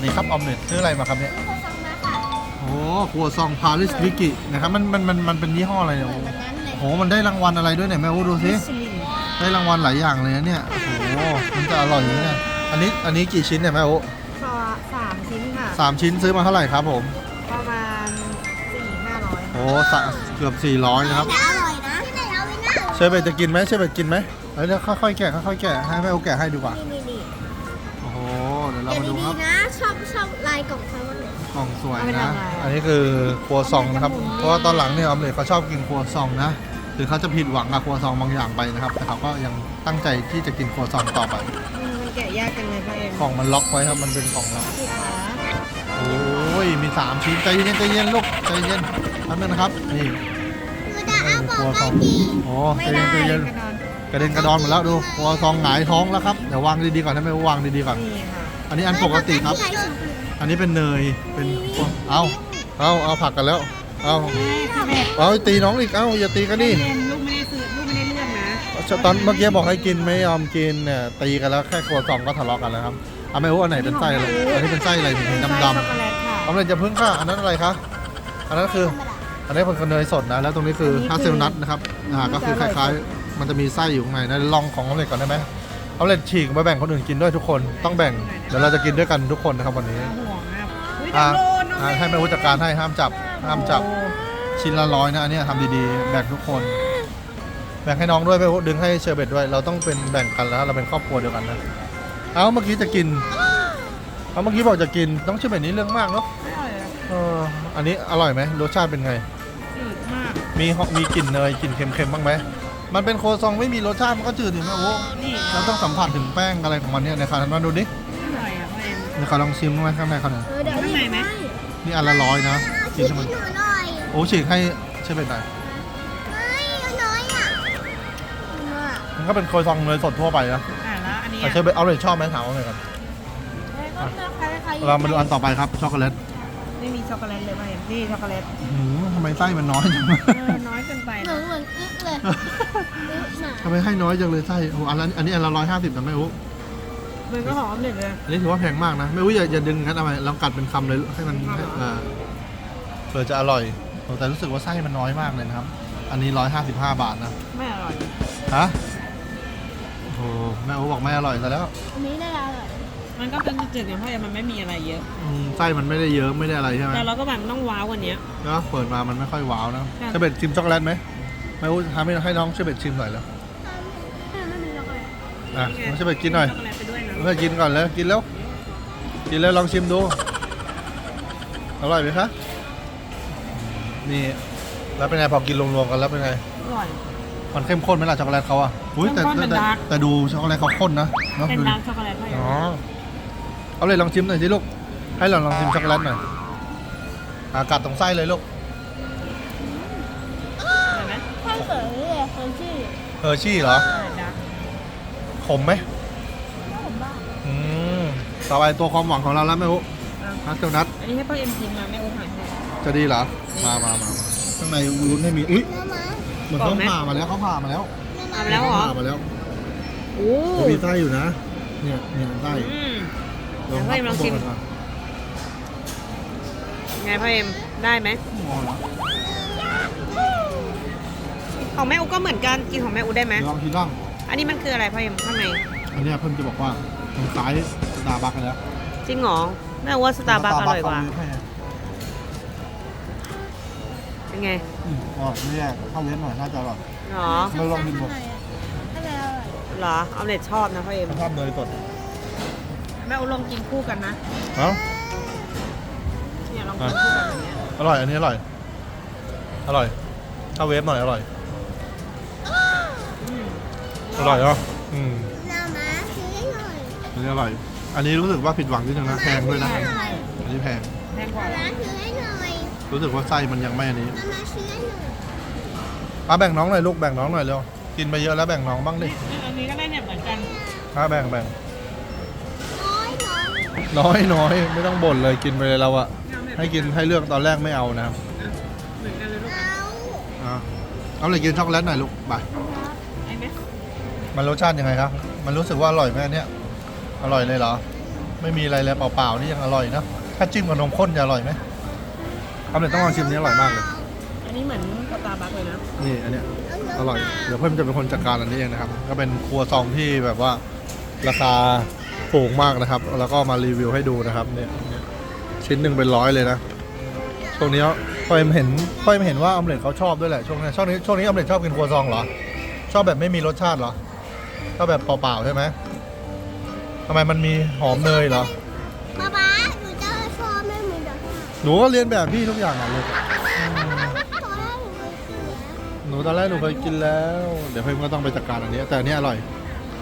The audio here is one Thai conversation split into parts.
วัสดีครับออมเล็ตซื้ออะไรมาครับเนี่ยโคซังมาค่ะโอ้ครัวซองพาริสวิกินะครับมันมันมันมันเป็นยี่ห้ออะไรเนี่ยเหโอ้มือนแบบนั้นเลยโหมันได้รางวัลอะไรด้วยเนี่ยแม่อู้ดูสิสลิมได้รางวัลหลายอย่างเลยนะเนี่ยโอ้โหมันจะอร่อยไหมเนี่ยอันนี้อันนี้กี่ชิ้นเนี่ยแม่อู้ซอสามชิ้นค่ะ สามชิ้นซื้อมาเท่าไหร่ครับผมประมาณสี่ห้าร้อยโอ้สะเกือบ400นะครับแต่อร่อยนะที่ไหนเอาไปนะเชอร์เบตจะกินไหมเชอร์เบตกินไหมเอ้ยเดี๋ยวค่อยๆแกะค่อยๆแกะให้แม่อู้แกะให้ดีกว่า นี่นี่นี่โอ้โหเดี๋ยวเราเดี๋ยวมาดูคดีรับๆนะชอบชอบลายกล่องไซมอนเลยกล่องสวยนะ อันนี้คือครัวซองนะครับ เพราะว่าตอนหลังเนี่ยออมเล็ตเขาชอบกินครัวซองนะหรือเขาจะผิดหวังกับครัวซองบางอย่างไปนะครับ แต่เขาก็ยังตั้งใจที่จะกินครัวซองต่อไปอืมมันแกะยากจังเลยพ่อเอ็มกล่องมันล็อกไว้ครับ มันเป็นกล่องล็อกผิดขาโอ้ย มีสามชิ้นใจเย็นใจเย็นลูกใจเย็นแป๊บนึงนะครับ นี่คือจะเอาบอกครัวซว่าองดีโอ้ไม่ใจเย็นใจได้เย็นกระดอนกระเด็นกระดอนหมดแล้วดูครัวซองหงายท้องแล้วครับ เดี๋ยววางดีๆก่อนนะไม่วางดีๆก่อน นี่ค่ะ อันนี้อันปกติครับใช้ชมพูอันนี้เป็นเนย เป็น เอาเอาเอาผักกันแล้ว เอาใช่ค่ะแบบเอาตีน้องอีก เอาอย่าตีกันดิเรียนลูกไม่ได้ซื้อลูกไม่ได้เลือกนะตอนเมื่อกี้บอกให้กินไม่ยอมกินเนี่ยตีกันแล้วแค่ครัวซองก็ทะเลาะกันแล้วครับเอาไม่รู้อันไหนเป็นไส้อะไรอันนี้เป็นไส้อะไรถึงดำไส้ดำช็อกโกแลตค่ะเอาเลยจะพึ่งค่ะอันนั้นอะไรคะอันนั้นคือ อันนี้เป็นเนยสดนะ แล้วตรงนี้คืออันนี้คือฮาเซลนัทนะครับ อ่า ก็คือคล้ายๆ มันจะมีไส้อยู่ข้างในนะลองของออมเล็ตก่อนได้ไหม ออมเล็ตฉีกมาแบ่งคนอื่นกินด้วยทุกคนต้องแบ่งเดี๋ยวเราจะกินด้วยกันทุกคนนะครับวันนี้ ห่วงนะอุ้ยอ่าโดนน้องอ่าให้แม่วุฒิจัดการให้ห้ามจับ ห้ามจับ ชิ้นละร้อยนะอันเนี้ยทำดีๆ แบ่งทุกคน แบ่งให้น้องด้วยไปดึงให้เชอร์เบตด้วย เราต้องเป็นแบ่งกันแล้วเราเป็นครอบครัวเดียวกันนะ เอาเมื่อกี้จะกิน เอาเมื่อกี้บอกจะกินต้องเชอร์เบตนี้เรื่องมากเนาะไม่อร่อยเลยเอออันนี้อร่อยไหมรสชาติเป็นไง จืดมากมีหอมมีกลิ่นเนยกลิ่นเค็มๆบ้างไหม มันเป็นโคซองไม่มีรสชาติมันก็จืดอยู่นะโอ้นี่เราต้องสัมผัสถึงแป้งอะไรของมันเนี่ยในคาทันมาดูดิอร่อยอะพ่อเอ็มในคาลองชิมดูไหมข้างในเขาหน่อยเออเดี๋ยวข้างในไหมนี่อันละร้อยนะกิชินมให้มันให้หนูหน่อยโอ้ฉีกให้เชอร์เบตหน่อยเฮ้ยเอาน้อยอะเอาน้อยอะมันก็เป็นโคซองเนยสดทั่วไปนะอ่าแล้วอันนี้แต่เชอร์เบตเอาเลยชอบไหมถามเอาเลยครับก็คล้ายๆเรามาดูอันต่อไปครับช็อกโกแลต ไม่มีช็อกโกแลตเลยพ่อเอ็มนี่ช็อกโกแลตหืมทำไมไส้มันน้อยจังเออน้อยเกินไปเหมือนะนเหมือนอึ๊กเลยอึ๊กหนาทำไมให้น้อยจังเลยไส้โอ้อันละอันนี้อันละร้อยห้าสิบนะไม่รู้มันก็หอมเลยเลย อันนี้ถือว่าแพงมากนะไม่รู้อย่าอย่าดึงงั้นเอาไปลองกัดเป็นคำเลยให้มันให้เออเผื่อจะอร่อยโอ้แต่รู้สึกว่าไส้มันน้อยมากเลยนะครับ อันนี้ร้อยห้าสิบห้าบาทนะไม่อร่อย ฮะโอ้โหแม่โอ้บอกไม่อร่อยซะแล้ว อันนี้ได้แล้วเลย มันก็เป็นจืดๆอย่างพ่อเอ็มมันไม่มีอะไรเยอะ อืมไส้มันไม่ได้เยอะไม่ได้อะไรใช่ไหมแต่เราก็แบบต้องว้าวกว่านี้ก็เปิดมามันไม่ค่อยว้าวนะค่ะ เชอร์เบตชิมช็อกโกแลตไหมไม่รู้ทำให้ให้น้องเชอร์เบตชิมหน่อยแล้วไม่มีช็อกโกแลตอะน้องเชอร์เบตกินหน่อยช็อกโกแลตไปด้วยนะเพื่อกินก่อนแล้วกินแล้วกินแล้วลองชิมดูอร่อยไหมคะนี่แล้วเป็นไงพอกินรวมๆกันแล้วเป็นไง อร่อย มันเข้มข้นไหมล่ะช็อกโกแลตเขาอะอุ้ยแต่เข้มข้นเป็นแต่ดาร์ก แต่ดูช็อกโกแลตเขาข้นนะเนาะเป็นดูดิดาร์กช็อกโกแลตพ่อเอ็มอ๋อ เอาเลยลองชิมหน่อยสิลูก ให้เราลองชิมช็อกโกแลตหน่อยอะกัดตรงไส้เลยลูกเห็นไหมข้าวเสยเลยคนชื่อเฮอร์ชี่เหรอเออดาร์กขมไหมข้าวผมบ้าอืมต่อไปตัวความหวังของเราแล้วแม่อุ๊อะฮัสเซลนัทอันนี้ให้พ่อเอ็มชิมมาแม่โอ้หายให้ จะดีเหรอ มามามามาข้างในวุ้นให้มีอุ้ยเนื้อม้าเหมือนเขาผ่ามาแล้วเขาผ่ามาแล้วทำแล้วเหรอ ผ่ามาแล้วโอ้มันมีไส้อยู่นะ เนี่ยเนี่ยไส้ อืม เดี๋ยวให้ลองชิมข้าบนก่อนไงพ่อเอ็มได้ไหมมองแล้วของแม่อูก็เหมือนกันกินของแม่อูได้ไหมเดี๋ยวลองชิมบ้างอันนี้มันคืออะไรพ่อเอ็มข้างในอันเนี้ยเพิ่มจะบอกว่าทางซ้ายสตาร์บัคกันแล้วจริงเหรอแม่อูว่าสตาร์บัคอร่อยกว่า Starbucks เขามีให้เป็นไงอืมอ๋อไม่แย่เข้าเว้นหน่อยน่าจะอร่อย หรอเราลองชิมดูถ้าเป็นอร่อยเหรอออมเล็ตชอบนะพ่อเอ็ม ชอบเนยสด แม่อูลองกินคู่กันนะ เอ้าเนี่ยลองกินคู่กันแบบเนี้ยอร่อย อันนี้อร่อย อร่อยเข้าเวฟหน่อยอร่อย อืมอร่อยเนาะอืมหน้าม้าซื้อให้หน่อยอันนี้อร่อย อันนี้รู้สึกว่าผิดหวังนิดนึงนะแพงด้วยนะอันนี้แพงแพงกว่าเหรอร้านซื้อให้หน่อยรู้สึกว่าไส้มันยังไม่อันนี้มามาซื้อให้หน่อยอะแบ่งน้องหน่อยลูกแบ่งน้องหน่อยเร็ว กินไปเยอะแล้วแบ่งน้องบ้างดิอันนี้ก็ได้เนี่ยเหมือนกัน อะแบ่งแบ่งน้อย น้อยน้อยน้อยไม่ต้องบ่นเลยกินไปเลยเราอะให้กินให้เลือกตอนแรกไม่เอานะครับเหมือนกันเลยลูกเอาอะเอาเลยกินช็อกโกแลตหน่อยลูกไปไอ้ไหมมันรสชาติยังไงครับ มันรู้สึกว่าอร่อยไหมอันเนี่ยอร่อยเลยเหรอ ไม่มีอะไรเลยเปล่าๆนี่ยังอร่อยนะถ้าจิ้มกับนมข้นจะอร่อยไหมออมเล็ตต้องลองชิมนี้อร่อยมากเลย อันนี้เหมือนสตาร์บัคเลยนะนี่อันเนี้ยอร่อย เดี๋ยวเพื่อนจะเป็นคนจัดการอันนี้เองนะครับ ก็เป็นครัวซองที่แบบว่าราคา ถูกมากนะครับ แล้วก็มารีวิวให้ดูนะครับเนี่ยชิ้นหนึ่งเป็นร้อยเลยนะช่วงนี้พ่อยเห็นพ่อยเห็นว่าออมเล็ตเขาชอบด้วยแหละช่วงนี้ช่วงนี้ช่วงนี้ออมเล็ตชอบกินครัวซองเหรอ ชอบแบบไม่มีรสชาติเหรอชอบแบบเปล่าๆใช่ไหมทำไมมันมีหอมเนยเหรอป๊าป๊าหนูจะชอบไม่เหมือนเดิมหนูก็เรียนแบบพี่ทุกอย่างอะลูกหนูตอนแรกหนูเคยกินแล้ว เดี๋ยวเพิ่มก็ต้องไปจัดการอันนี้ แต่อันนี้อร่อย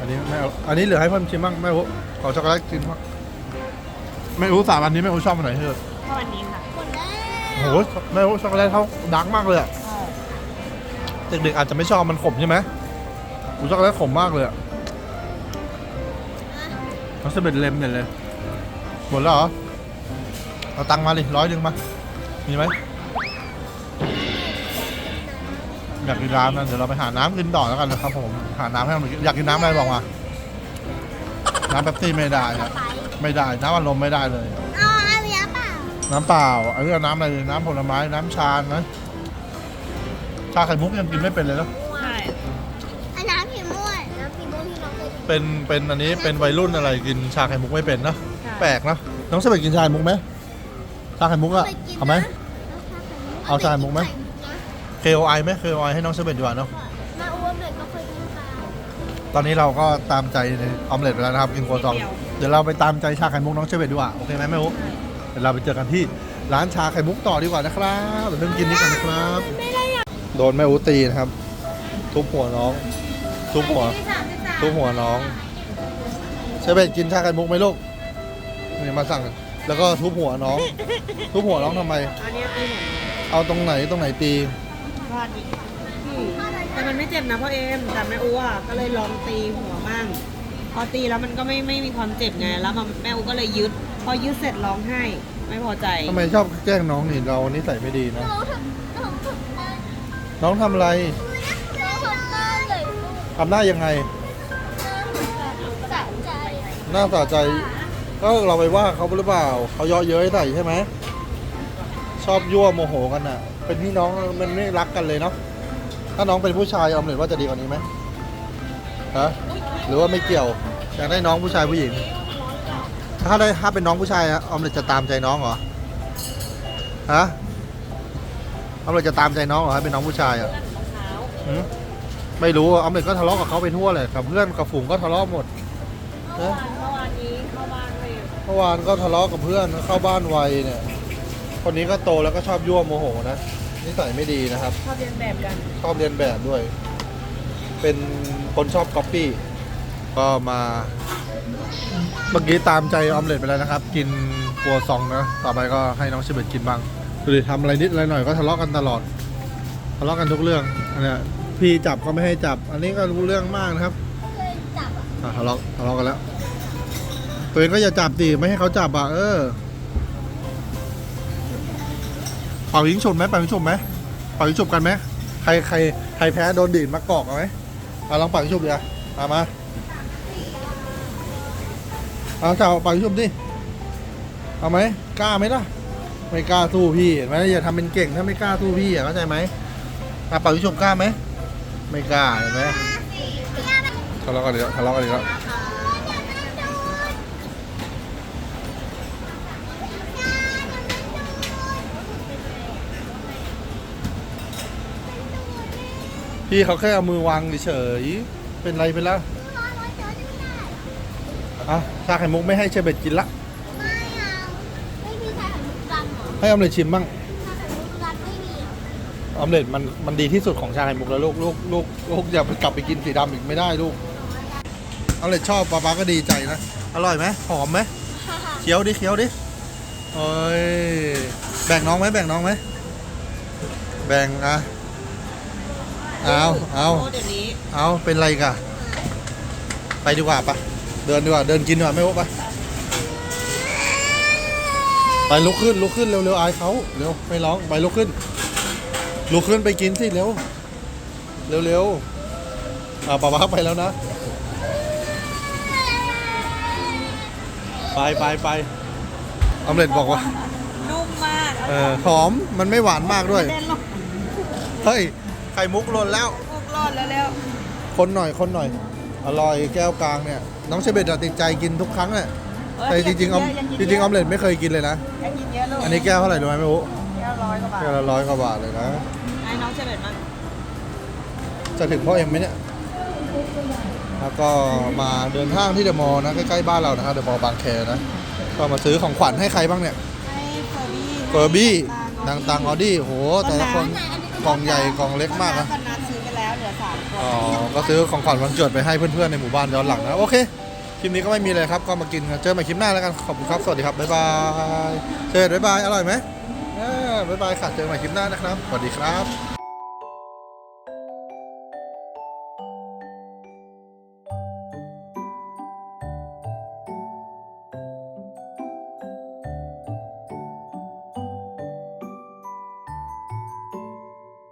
อันนี้ไม่อันนี้เหลือให้เพิ่มชิมบ้างแม่อุ๊ ขอช็อกโกแลตกินบ้างแม่อุ๊สามอันนี้แม่อุ๊ชอบอันไหนเถอะก็อันนี้ค่ะหมดแล้วโอ้โหแม่อุ๊ช็อกโกแลตเขาดังมากเลยอะเด็กๆอาจจะไม่ชอบมันขมใช่ไหมอุ๊ช็อกโกแลตขมมากเลยอะมันจะเป็นเลมเนี่ยเลยหมดแล้วเหรอเอาตังค์มาดิร้อยหนึ่งมามีไหมอยากกินน้ำนะเดี๋ยวเราไปหาน้ำกินต่อแล้วกันนะครับผมหาน้ำให้มันกินอยากกินน้ำอะไรบอกมา น้ำเป๊ปซี่ไม่ได้นะไปไม่ได้น้ำอัดลมไม่ได้เลย เอาเอาเยอะเปล่าน้ำเปล่าไอ้เรื่องน้ำอะไรน้ำผลไม้น้ำชานะชาไข่มุกยังกินไม่เป็นเลยเนอะใช่อันน้ำผีม่วงน้ำผีม่วงที่น้องเคยกินเป็นเป็นอันนี้เป็นวัยรุ่นอะไรกินชาไข่มุกไม่เป็นเนอะใช่แปลกเนอะน้องเสเปกกินชาไข่มุกไหมชาไข่มุกอะเคยกินนะเอาไหม เอาชามุกไหม นะ KOI ไหม KOI ให้น้องเสเปกดีกว่าเนาะมา ตอนนี้เราก็ตามใจในออมเล็ตไปแล้วนะครับกินโคซองเดี๋ยวเราไปตามใจชาไข่มุกน้องเชเวตดีกว่าโอเคไหมแม่อุ๊เดี๋ยวเราไปเจอกันที่ร้านชาไข่มุกต่อดีกว่านะครับเดี๋ยวเริ่มกินนี้กันนะครับ โดนแม่อุ๊ตีนะครับ ทุบหัวน้อง ทุบหัว ทุบหัวน้องเชเวตกินชาไข่มุกไหมลูกนี่มาสั่งแล้วก็ทุบหัวน้อง ทุบหัวน้องทำไมอันนี้คือเหมือนเอาตรงไหนตรงไหนตีพลาดอีกอืม แต่มันไม่เจ็บนะพ่อเอ็มแต่แม่อูอะก็เลยลองตีหัวมั่งพอตีแล้วมันก็ไม่ไม่มีความเจ็บไงแล้วมันแม่อูก็เลยยึด พอยึดเสร็จร้องไห้ ไม่พอใจทำไมชอบแกล้งน้องนี่เรานิสัยไม่ดีนะ น้องทำน้องทำได้น้องทำอะไรน้องทำได้เลยลูกทำหน้ายังไงสะใจหน้าสะใจ ก็เราไปว่าเขาหรือเปล่าเขาเยาะเย้ยใส่ใช่ไหมชอบยั่วโมโหกันอะ เป็นพี่น้องมันไม่รักกันเลยเนาะ ถ้าน้องเป็นผู้ชายออมเล็ตว่าจะดีกว่านี้ไหมฮะหรือว่าไม่เกี่ยวอยากได้น้องผู้ชายผู้หญิง ถ้าได้ถ้าเป็นน้องผู้ชายอะออมเล็ตจะตามใจน้องเหรอฮะออมเล็ตจะตามใจน้องเหรอให้เป็นน้องผู้ชายอะหืมไม่รู้อะออมเล็ตก็ทะเลาะกับเขาไปทั่วเลยกับเพื่อนกับฝูงก็ทะเลาะหมด เมื่อวานเมื่อวานนี้เข้าบ้านเลยเมื่อวานก็ทะเลาะกับเพื่อนเข้าบ้านไวเนี่ย คนนี้ก็โตแล้วก็ชอบยั่วโมโหนะ นิสัยไม่ดีนะครับ ชอบเรียนแบบกัน ชอบเรียนแบบด้วย เป็นคนชอบก๊อปปี้ ก็มา เมื่อกี้ตามใจออมเล็ตไปแล้วนะครับ กินครัวซองนะต่อไปก็ให้น้องชิเบตกินบ้างดูดิทำอะไรนิดอะไรหน่อยก็ทะเลาะกันตลอด ทะเลาะกันทุกเรื่องอันเนี้ยพี่จับก็ไม่ให้จับ อันนี้ก็รู้เรื่องมากนะครับเคยจับอะอะทะเลาะทะเลาะกันแล้ว ตัวเองก็อย่าจับดิไม่ให้เขาจับอะเออ เป่ายิงฉุบไหมเป่ายิงฉุบไหมเป่ายิงฉุบกันไหมใครใครใครแพ้โดนดีดมากอกเอาไหมเอาลองเป่ายิงฉุบดิอะเอามาเอาเจ้าเป่ายิงฉุบดิเอาไหมกล้าไหมล่ะไม่กล้าสู้พี่เห็นไหมอย่าทำเป็นเก่งถ้าไม่กล้าสู้พี่อะเข้าใจไหมอะเป่ายิงฉุบกล้าไหมไม่กล้าเห็นไหมทะเลาะกันอีกแล้วทะเลาะกันอีกแล้ว พี่เขาแค่เอามือวางเฉยๆเป็นไรไปแล้วอะชาไข่มุกไม่ให้เชอร์เบตกินละ ไม่เอาไม่มีใครของมุกรันเหรอให้ออมเล็ตชิมบ้างใครของมุกรันไม่มีเหรอออมเล็ตมันมันดีที่สุดของชาไข่มุกแล้วลูกลูกลูกลูกอย่าไปกลับไปกินสีดำอีกไม่ได้ลูกออมเล็ตชอบป๊าป๊าก็ดีใจนะ อร่อยไหมหอมไหมเคี้ยวดิเคี้ยวดิโอ้ยแบ่งน้องไหมแบ่งน้องไหมแบ่งอะ เอาเอาโเดี๋ยวนี้เอาเป็นไรกะไปดีกว่าปะเดินดีกว่าเดินกินดีกว่าไม่โอ้ปะไปลุกขึ้นลุกขึ้นเร็วๆอายเขาเร็วไม่ร้องไปลุกขึ้นลุกขึ้นไปกินสิเร็วเร็วๆอ่าป๊าป๊าไปแล้วนะเไปไปไปออมเล็ตบอกว่านุ่มมากเออหอมมันไม่หวานมากด้วยเล่นลงเฮ้ยไข่มุกหล่นแล้วมุกรอดแล้วแล้วคนหน่อยคนหน่อย อร่อยแก้วกลางเนี่ย น้องเชเบตอะติดใจกินทุกครั้งอะแต่จริงๆออมจริงๆออมเล็ตไม่เคยกินเลยนะอยากกินเยอะลูกอันนี้แก้วเท่าไหร่รู้ไหมไม่รู้แก้วร้อยกว่าบาทแก้วละร้อยกว่าบาทเลยนะ ไอ้น้องเฉลิมมั้งจะถึงพ่อเอ็มไหมเนี่ย แล้วก็มาเดินห้างที่เดอะมอลล์นะ ใกล้ๆบ้านเรานะครับเดอะมอลล์บางแคนะ ก็มาซื้อของขวัญให้ใครบ้างเนี่ย ให้เฟอร์บี้เฟอร์บี้ดังตังออดี้โห แต่ละคน กล่องใหญ่กล่องเล็กมากนะกันนัดซื้อไปแล้วเหลือสามคนอ๋อก็ซื้อของขวัญวันเกิดไปให้เพื่อนๆในหมู่บ้านย้อนหลังนะโอเคคลิปนี้ก็ไม่มีเลยครับก็มากินกันเจอใหม่คลิปหน้าแล้วกันขอบคุณครับสวัสดีครับบ๊ายบายเจอบ๊ายบายอร่อยไหมเออบ๊ายบายค่ะเจอใหม่คลิปหน้านะครับสวัสดีครับ